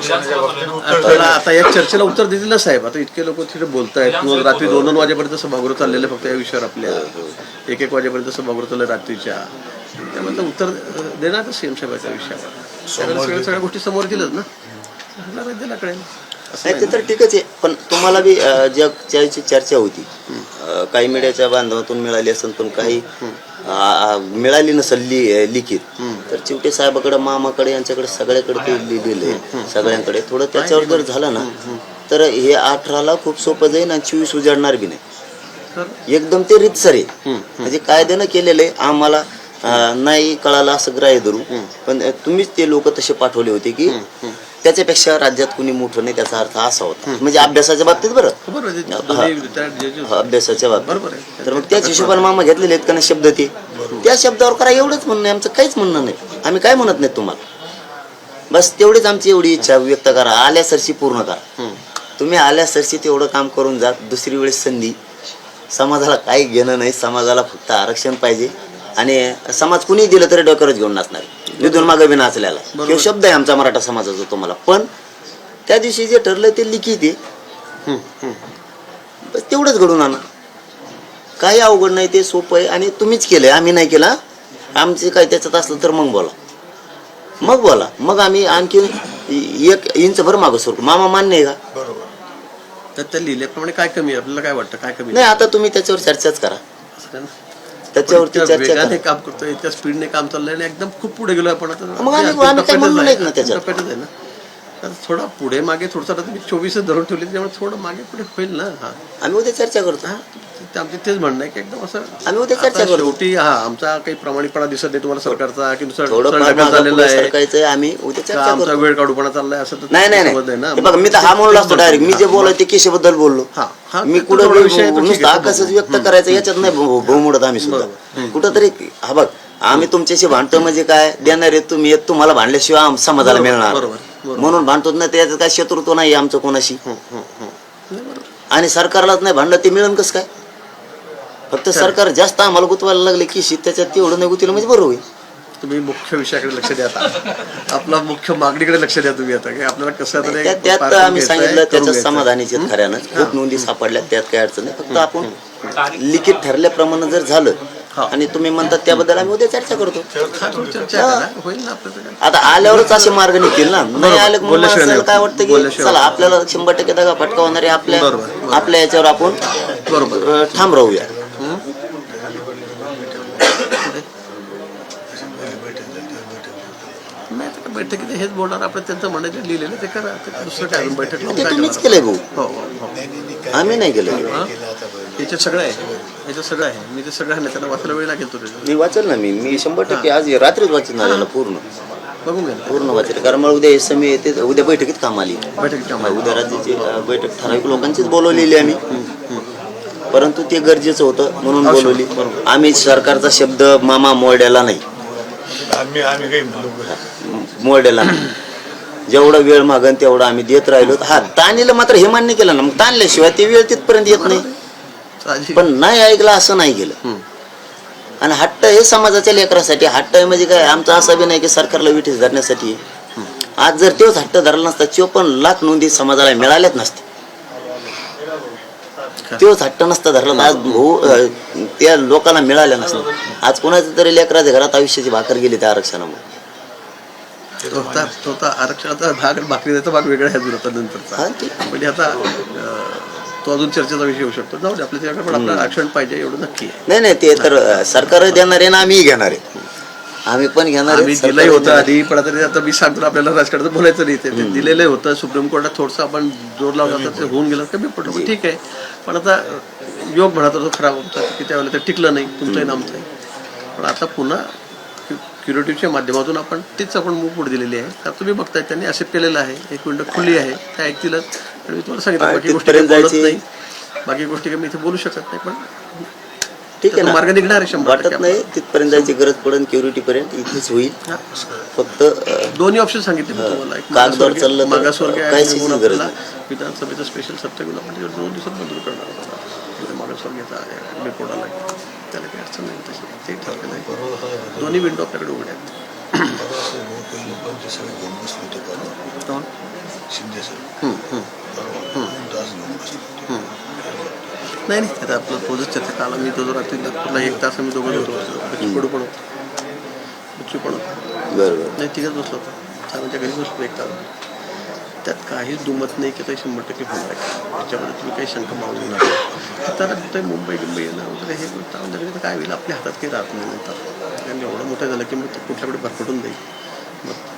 आरक्षणाच्या बाबतीत उत्तर आता आता या चर्चेला उत्तर देतील ना साहेब. आता इतके लोक तिथे बोलतायत. किंवा रात्री दोन दोन वाजेपर्यंत सभागृह चाललेलं आहे फक्त या विषयावर आपल्या. एक एक वाजेपर्यंत सभागृह चाललं रात्रीच्या. त्यामुळे तर उत्तर देणार तर सीएम साहेबाच्या विषयावर? त्यावेळेला सगळ्या सगळ्या गोष्टी समोर येतीलच ना? त्याला राज्याला कळेल. असं नाही ते तर ठीकच आहे. पण तुम्हाला बी अं, ज्या ज्याची चर्चा होती अं, काही मीडियाच्या बांधवातून मिळाली असेल पण काही मिळाली नसेल लि- लिखित. तर चिवटे साहेबाकडे मामाकडे यांच्याकडे सगळ्याकडे ते लिहिलेलं आहे. सगळ्यांकडे. थोडं त्याच्यावर जर झालं ना तर हे अठराला खूप सोपं जाईल आणि चोवीस उजाडणार बी नाही. एकदम ते रितसर. आहे म्हणजे कायद्यानं केलेलं आहे. आम्हाला नाही कळालं असं ग्राह्य धरू पण तुम्हीच ते लोक तसे पाठवले होते की त्याच्यापेक्षा राज्यात कुणी मोठं नाही त्याचा अर्थ असा होता. म्हणजे अभ्यासाच्या बाबतीत बरं. हा, अभ्यासाच्या बाबतीत. तर मग त्याच हिशोबाने मामा घेतलेले आहेत का नाही शब्द ते? त्या शब्दावर करा एवढंच म्हणणं आमचं काहीच म्हणणं नाही. आम्ही काय म्हणत नाही तुम्हाला? बस तेवढीच आमची एवढी इच्छा व्यक्त करा. आल्या सरशी पूर्ण करा. तुम्ही आल्या सरशी तेवढं काम करून जा. दुसरी वेळेस संधी. समाजाला काही घेणं नाही. समाजाला फक्त आरक्षण पाहिजे. आणि समाज कुणी दिलं तरी डोक्यावरच घेऊन नाचणार निधून मागे बी नाचल्याला किंवा शब्द आहे आमचा मराठा समाजाचा तुम्हाला. पण त्या दिवशी जे ठरलं ते लिखित आहे. तेवढंच घडून आणा. काही अवघड नाही ते सोपं आहे आणि तुम्हीच केलंय. आम्ही नाही केला. आमचे काय त्याच्यात असलं तर मग बोला. मग बोला. मग आम्ही आणखी एक इंच भर मागं सरकू मामा मान्य आहे का? बरोबर. तर त्या लिहिल्याप्रमाणे काय कमी आहे? आपल्याला काय वाटतं? काय कमी नाही आता तुम्ही त्याच्यावर चर्चाच करा? त्याच्यावरती चर्चा वेगाने करा. काम करतोय इतक्या स्पीडने काम चाललंय आणि एकदम खूप पुढे गेलो आपण. आता मग आम्ही- काय म्हणलो. नाहीत ना त्याच्यात. टप्प्यातच आहे ना? तर थोडा पुढे मागे थोडसा आता तुम्ही चोवीसच धरून ठेवले त्यामुळे थोडं मागे पुढे होईल ना. हा. आम्ही उद्या चर्चा करतो हा, आमचे तेच म्हणणं आहे की एकदम असं आम्ही उद्या चर्चा आता करू. शेवटी हा आमचा काही प्रामाणिकपणा दिसत नाही तुम्हाला सरकारचा की दुसरा झालेला आहे. आम्ही उद्या चर्चा आमचा करतो. वेळ काढूपणा चाललाय असं तर नाही नाही ना. बघा मी तर हा म्हणलो असतो डायरेक्ट मी जे बोललो ते केशबद्दल बोललो. हा, मी कुठं नुसतं बघू. व्यक्त करायचं याच्यात नाही भाऊ भाऊ मोडत आम्ही सुद्धा. कुठं तरी हा बघ आम्ही तुमच्याशी भांडतो म्हणजे काय? देणार आहे तुम्ही येत तुम्हाला भांडल्याशिवाय आम- समाजाला मिळणार. बरोबर. म्हणून भांडतो ना त्याच्यात काय शत्रुत्व नाही आमचं कोणाशी. नाही. आणि सरकारलाच नाही भांडलं ते मिळेल कसं काय? फक्त सरकार जास्त आम्हाला गुतवायला लागले की त्याच्यात तेवढं नाही गुतलं म्हणजे बरोबर होईल. तुम्ही मुख्य विषयाकडे लक्ष द्या आता. आपला मुख्य मागणीकडे लक्ष द्या तुम्ही आता आपल्याला कसं त्यात आम्ही सांगितलं आहे. समाधानीचे खऱ्यानं खूप नोंदी सापडल्या त्यात काही अडचण नाही. फक्त आपण लिखित ठरल्याप्रमाणे जर झालं. आणि तुम्ही म्हणतात त्याबद्दल आम्ही उद्या चर्चा करतो. आता आल्यावरच असे मार्ग निघतील ना नाही आलं की मग. काय वाटतं की चला आपल्याला शंभर टक्के दगा फटका होणार आहे आपल्या. आपल्या याच्यावर आपण बरोबर ठाम राहूया बैठकीत हेच बोलणार आपण त्यांचं म्हणायचं लिहिलेलं ते करा दुसरं काय बैठक तुम्हीच? केलंय भाऊ हो हो हो आम्ही नाही केलं? याच्यात सगळं आहे याच्यात सगळं आहे मी ते सगळं आहे ना त्याला वाचायला वेळ लागेल तो त्याचा मी वाचल ना मी मी शंभर टक्के आज रात्रीच वाचणार याला पूर्ण. बघून घ्या. पूर्ण वाचेल कारण मला उद्या एस एम येते उद्या बैठकीत काम आली. बैठकीत काम आहे. उद्या राज्याची अं, बैठक ठराविक लोकांचीच बोलवलेली आम्ही. परंतु ते गरजेचं होतं म्हणून बोलवली. आम्ही सरकारचा शब्द मामा मोडल्याला नाही. आम्ही आम्ही काही नाही. जेवढा वेळ मागन तेवढा आम्ही देत राहिलो. हा ताणीला मात्र हे मान्य केलं ना मग ताणल्याशिवाय ते वेळ तिथपर्यंत येत नाही. पण नाही ऐकलं असं नाही हम्म. आणि हट्ट हे समाजाच्या लेकरासाठी हट्ट आहे म्हणजे काय आमचा असा बी नाही की सरकारला विठीस धरण्यासाठी. आज जर तोच हट्ट धरला नसता चोपन्न लाख नोंदी समाजाला मिळाल्याच नसते तोच हट्ट नसता धरला आज भाऊ त्या लोकांना मिळाल्या नसतं आज कोणाच्या तरी लेकराच्या घरात आयुष्याची भाकर गेली त्या आरक्षणामुळे. आरक्षणाचा भाग भाकरी भाग वेगळा आहे नंतरचा. म्हणजे आता तो अजून चर्चेचा विषय होऊ शकतो. जाऊ दे आपल्या त्याच्याकडे पण आपल्याला आरक्षण पाहिजे एवढं नक्की आहे. नाही नाही ते तर सरकार देणार आहे ना आम्ही घेणार आहे. आम्ही पण घेणार आम्ही दिलंही होतं आधी पण आता ते आता मी सांगतो ना, आपल्याला राजकारणाचं बोलायचं नाही ते ते दिलेलं होतं. सुप्रीम कोर्टात थोडंसं आपण जोर लावला होता ते होऊन गेलं कमी पडलं पण ठीक आहे. पण आता योग म्हणत होता खराब होता की त्यावेळेला ते टिकलं नाही तुमचंही ना आमचंही पण आता पुन्हा क्युरेटिव्हच्या माध्यमातून आपण तीच आपण मूव पुढे दिलेली आहे. तर तुम्ही बघताय त्यांनी असेप्ट केलेलं आहे. एक विंडो खुली आहे. त्या ऐकतीलच आणि मी तुम्हाला सांगितलं बाकी गोष्टी काही तिथपर्यंत बोलत जायची- नाही. बाकी गोष्टी काही मी इथे बोलू शकत नाही पण ठीक आहे ना. मार्ग निघणार आहे शंभर वाटत नाही तिथपर्यंत जायची गरज पडेल क्युरिटी पर्यंत इथेच होईल. हा. फक्त अं, दोन्ही ऑप्शन सांगितले मी तुम्हाला. एक कागदावर मागासवर्गीय- चाललं तर मागासवर्गीय आहे काहीच आणि गरज आपल्याला विधानसभेचं स्पेशल सत्र घेऊन आपण त्याच्यावर दोन दिवसात मंजूर करणार आहोत आता. मागासवर्गीयचा रिपोर्ट आला की त्याला काही अडचण नाही तशी ते ठरलेलं आहे. दोन्ही विंडो आपल्याकडे उघड्या आहेत. सगळे घेऊन बसले. शिंदे सर तास घेऊन बसले. नाही नाही आता आपलं तोच चर्चा आला मी तो जो रात्री नागपूरला एक तास आम्ही दोघं होतो बच्चू कडू पण होतो बच्चू पण होतो बरोबर नाही तिघच बसलो होतो चांगल्या घरी बसलो एक तास त्यात काहीच दुमत नाही की ते शंभर टक्के होणार आहे त्याच्यामध्ये तुम्ही काही शंका मागू नका तर ते मुंबई मुंबई येणं वगैरे हे तर काय होईल आपल्या हातात काही राहत नाही नंतर कारण एवढं मोठं झालं की मग ते कुठल्याकडे भरकटून जाईल मग